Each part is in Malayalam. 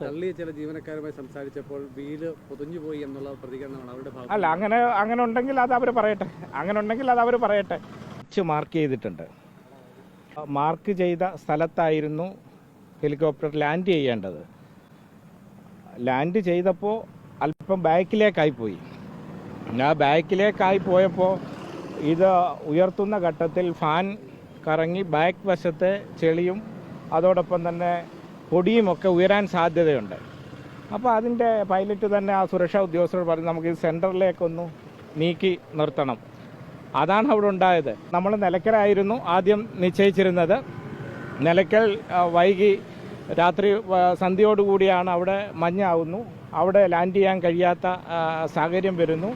തള്ളിയ ചില ജീവനക്കാരുമായി സംസാരിച്ചപ്പോൾ വീൽ പൊതിഞ്ഞു പോയി എന്നുള്ള പ്രതികരണമാണ് അവരുടെ ഭാഗം അല്ല അങ്ങനെ അങ്ങനെ ഉണ്ടെങ്കിൽ അത് അവർ പറയട്ടെ. അങ്ങനെ ഉണ്ടെങ്കിൽ അത് അവർ പറയട്ടെ. മാർക്ക് ചെയ്തിട്ടുണ്ട്. മാർക്ക് ചെയ്ത സ്ഥലത്തായിരുന്നു ഹെലികോപ്റ്റർ ലാൻഡ് ചെയ്യേണ്ടത്. ലാൻഡ് ചെയ്തപ്പോൾ അല്പം ബാക്കിലേക്കായി പോയി ആ ബാക്കിലേക്കായി പോയപ്പോൾ ഇത് ഉയർത്തുന്ന ഘട്ടത്തിൽ ഫാൻ കറങ്ങി ബാക്ക് വശത്തെ ചെളിയും അതോടൊപ്പം തന്നെ പൊടിയുമൊക്കെ ഉയരാൻ സാധ്യതയുണ്ട്. അപ്പോൾ അതിന്റെ പൈലറ്റ് തന്നെ ആ സുരക്ഷാ ഉദ്യോഗസ്ഥരോട് പറഞ്ഞ് നമുക്ക് ഈ സെന്ററിലേക്കൊന്ന് നീക്കി നിർത്തണം. അതാണ് അവിടെ ഉണ്ടായത്. നമ്മൾ നിലയ്ക്കലായിരുന്നു ആദ്യം നിശ്ചയിച്ചിരുന്നത്. നിലയ്ക്കൽ വൈകി രാത്രി സന്ധ്യയോടുകൂടിയാണ് അവിടെ മഞ്ഞാവുന്നു. അവിടെ ലാൻഡ് ചെയ്യാൻ കഴിയാത്ത സാഹചര്യം വരുന്നു.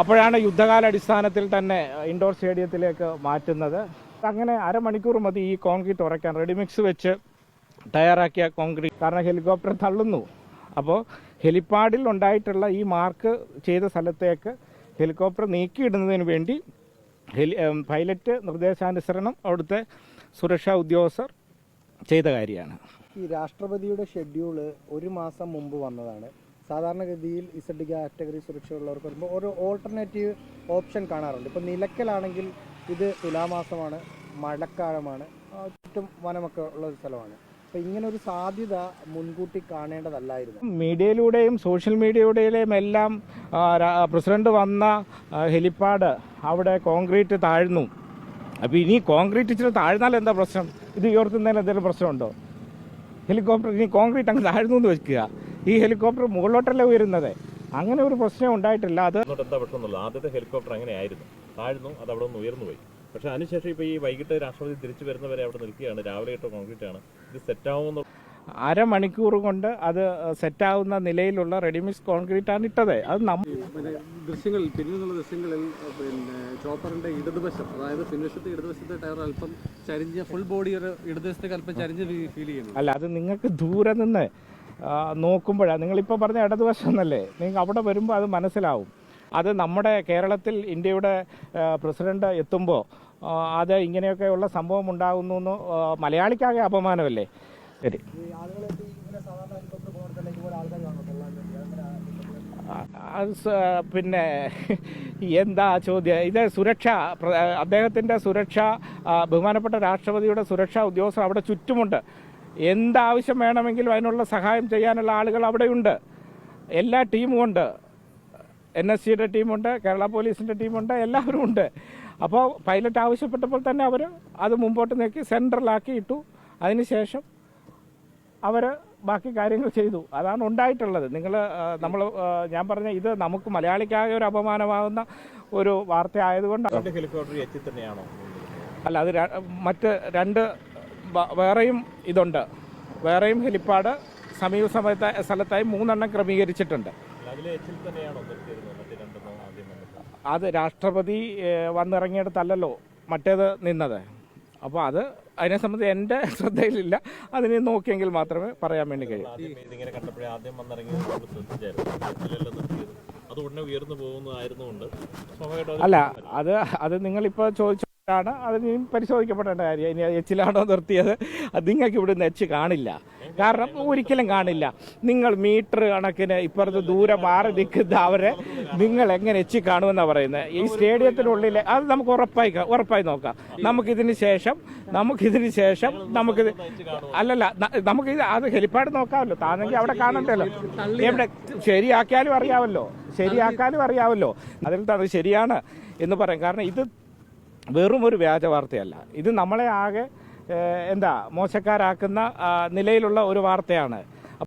അപ്പോഴാണ് യുദ്ധകാലാടിസ്ഥാനത്തിൽ തന്നെ ഇൻഡോർ സ്റ്റേഡിയത്തിലേക്ക് മാറ്റുന്നത്. അങ്ങനെ അരമണിക്കൂർ മതി ഈ കോൺക്രീറ്റ് ഉറയ്ക്കാൻ. റെഡിമിക്സ് വെച്ച് തയ്യാറാക്കിയ കോൺക്രീറ്റ്. കാരണം ഹെലികോപ്റ്റർ തള്ളുന്നു. അപ്പോൾ ഹെലിപ്പാഡിൽ ഉണ്ടായിട്ടുള്ള ഈ മാർക്ക് ചെയ്ത സ്ഥലത്തേക്ക് ഹെലികോപ്റ്റർ നീക്കിയിടുന്നതിന് വേണ്ടി ഹെലി പൈലറ്റ് നിർദ്ദേശാനുസരണം അവിടുത്തെ സുരക്ഷാ ഉദ്യോഗസ്ഥർ ചെയ്ത കാര്യമാണ്. ഈ രാഷ്ട്രപതിയുടെ ഷെഡ്യൂൾ ഒരു മാസം മുമ്പ് വന്നതാണ്. സാധാരണഗതിയിൽ ഇസഡ് കാറ്റഗറി സുരക്ഷയുള്ളവർക്ക് വരുമ്പോൾ ഒരു ഓൾട്ടർനേറ്റീവ് ഓപ്ഷൻ കാണാറുണ്ട്. ഇപ്പോൾ നിലയ്ക്കലാണെങ്കിൽ ഇത് തുലാമാസമാണ് മഴക്കാലമാണ് ചുറ്റും വനമൊക്കെ ഉള്ള ഒരു സ്ഥലമാണ്. അപ്പോൾ ഇങ്ങനെ ഒരു സാധ്യത മുൻകൂട്ടി കാണേണ്ടതല്ലായിരുന്നു. മീഡിയയിലൂടെയും സോഷ്യൽ മീഡിയയുടെയും എല്ലാം പ്രസിഡന്റ് വന്ന ഹെലിപ്പാഡ് അവിടെ കോൺക്രീറ്റ് താഴ്ന്നു. അപ്പോൾ ഇനി കോൺക്രീറ്റ് ഇച്ചിരി താഴ്ന്നാൽ എന്താ പ്രശ്നം? ഇത് ഉയർത്തുന്നതിന് എന്തെങ്കിലും പ്രശ്നമുണ്ടോ? ഹെലികോപ്റ്റർ ഇനി കോൺക്രീറ്റ് അങ്ങ് താഴ്ന്നു എന്ന് വെക്കുക. ഈ ഹെലികോപ്റ്റർ മുകളിലോട്ടല്ലേ ഉയരുന്നത്? അങ്ങനെ ഒരു പ്രശ്നം ഉണ്ടായിട്ടില്ല. അത് എന്താ പ്രശ്നമൊന്നുമില്ല ആദ്യത്തെ ഹെലികോപ്റ്റർ അങ്ങനെയായിരുന്നു. താഴ്ന്നു അത് അവിടെ നിന്ന് ഉയർന്നു പോയി. പക്ഷെ അതിനുശേഷം ഇപ്പോൾ ഈ വൈകിട്ട് രാഷ്ട്രപതി തിരിച്ചു വരുന്നവരെ അവിടെ നിൽക്കുകയാണ്. രാവിലെ ഇട്ട കോൺക്രീറ്റ് ആണ്. ഇത് സെറ്റാവുമെന്ന് അരമണിക്കൂർ കൊണ്ട് അത് സെറ്റാവുന്ന നിലയിലുള്ള റെഡിമിക്സ് കോൺക്രീറ്റ് ആണ് ഇട്ടത്. അത് ദൃശ്യങ്ങളിൽ പിന്നിലുള്ള ദൃശ്യങ്ങളിൽ പിന്നെ ചോപ്പറിന്റെ ഇടതുവശം അതായത് പിൻവശത്തെ ഇടതുവശത്തെ ടയർ അല്പം ചരിഞ്ഞ ഫുൾ ബോഡി ഒരു ഇടതുവശത്തേക്ക് അല്പം ചരിഞ്ഞ് ഫീൽ ചെയ്യുന്നു. അല്ല അത് നിങ്ങൾക്ക് ദൂരെ നിന്ന് നോക്കുമ്പോഴാണ് നിങ്ങളിപ്പോൾ പറഞ്ഞ ഇടതുവശം എന്നല്ലേ? നിങ്ങൾ അവിടെ വരുമ്പോൾ അത് മനസ്സിലാവും. അത് നമ്മുടെ കേരളത്തിൽ ഇന്ത്യയുടെ പ്രസിഡന്റ് എത്തുമ്പോൾ അത് ഇങ്ങനെയൊക്കെയുള്ള സംഭവം ഉണ്ടാകുന്നു എന്ന് മലയാളിക്കാകെ അപമാനമല്ലേ? ശരി. പിന്നെ എന്താ ചോദ്യം? ഇത് സുരക്ഷ അദ്ദേഹത്തിന്റെ സുരക്ഷ ബഹുമാനപ്പെട്ട രാഷ്ട്രപതിയുടെ സുരക്ഷാ ഉദ്യോഗസ്ഥർ അവിടെ ചുറ്റുമുണ്ട്. എന്താവശ്യം വേണമെങ്കിലും അതിനുള്ള സഹായം ചെയ്യാനുള്ള ആളുകൾ അവിടെയുണ്ട്. എല്ലാ ടീമും ഉണ്ട് എൻ എസ് സിയുടെ ടീമുണ്ട് കേരള പോലീസിന്റെ ടീമുണ്ട് എല്ലാവരും ഉണ്ട്. അപ്പോൾ പൈലറ്റ് ആവശ്യപ്പെട്ടപ്പോൾ തന്നെ അവർ അത് മുമ്പോട്ട് നീക്കി സെൻട്രലാക്കി ഇട്ടു. അതിനുശേഷം അവർ ബാക്കി കാര്യങ്ങൾ ചെയ്തു. അതാണ് ഉണ്ടായിട്ടുള്ളത്. നിങ്ങൾ നമ്മൾ ഞാൻ പറഞ്ഞ ഇത് നമുക്ക് മലയാളിക്കാകെ ഒരു അപമാനമാകുന്ന ഒരു വാർത്ത ആയതുകൊണ്ട് ഹെലികോപ്റ്റർ എത്തി തന്നെയാണോ? അല്ല അത് മറ്റ് രണ്ട് വേറെയും ഇതുണ്ട്. വേറെയും ഹെലിപ്പാഡ് സമീപ സമയത്ത് സ്ഥലത്തായി മൂന്നെണ്ണം ക്രമീകരിച്ചിട്ടുണ്ട്. അത് രാഷ്ട്രപതി വന്നിറങ്ങിയിടത്തല്ലല്ലോ മറ്റേത് നിന്നത്. അപ്പോൾ അത് അതിനെ സംബന്ധിച്ച് എന്റെ ശ്രദ്ധയിലില്ല. അതിനെ നോക്കിയെങ്കിൽ മാത്രമേ പറയാൻ വേണ്ടി കഴിയൂ. അല്ല അത് അത് നിങ്ങളിപ്പോൾ ചോദിച്ചാണ് അത് ഇനി പരിശോധിക്കപ്പെടേണ്ട കാര്യം. ഇനി എച്ചിലാണോ നിർത്തിയത്? അത് നിങ്ങൾക്ക് ഇവിടുന്ന് എച്ച് കാണില്ല. കാരണം ഒരിക്കലും കാണില്ല. നിങ്ങൾ മീറ്റർ കണക്കിന് ഇപ്പുറത്ത് ദൂരെ മാറി നിൽക്കുന്ന അവരെ നിങ്ങൾ എങ്ങനെ എച്ച് കാണുമെന്നാണ് പറയുന്നത്? ഈ സ്റ്റേഡിയത്തിനുള്ളിൽ അത് നമുക്ക് ഉറപ്പായി ഉറപ്പായി നോക്കാം. നമുക്കിതിന് ശേഷം നമുക്കിതിന് ശേഷം നമുക്ക് അല്ലല്ല നമുക്ക് അത് ഹെലിപ്പാഡ് നോക്കാമല്ലോ. താനെങ്കിൽ അവിടെ കാണണ്ടല്ലോ. എവിടെ ശരിയാക്കിയാലും അറിയാമല്ലോ. ശരിയാക്കാനും അറിയാമല്ലോ. അതിൽ അത് ശരിയാണ് എന്ന് പറയും. കാരണം ഇത് വെറും ഒരു വ്യാജ വാർത്തയല്ല. ഇത് നമ്മളെ ആകെ എന്താ മോശക്കാരാക്കുന്ന നിലയിലുള്ള ഒരു വാർത്തയാണ്.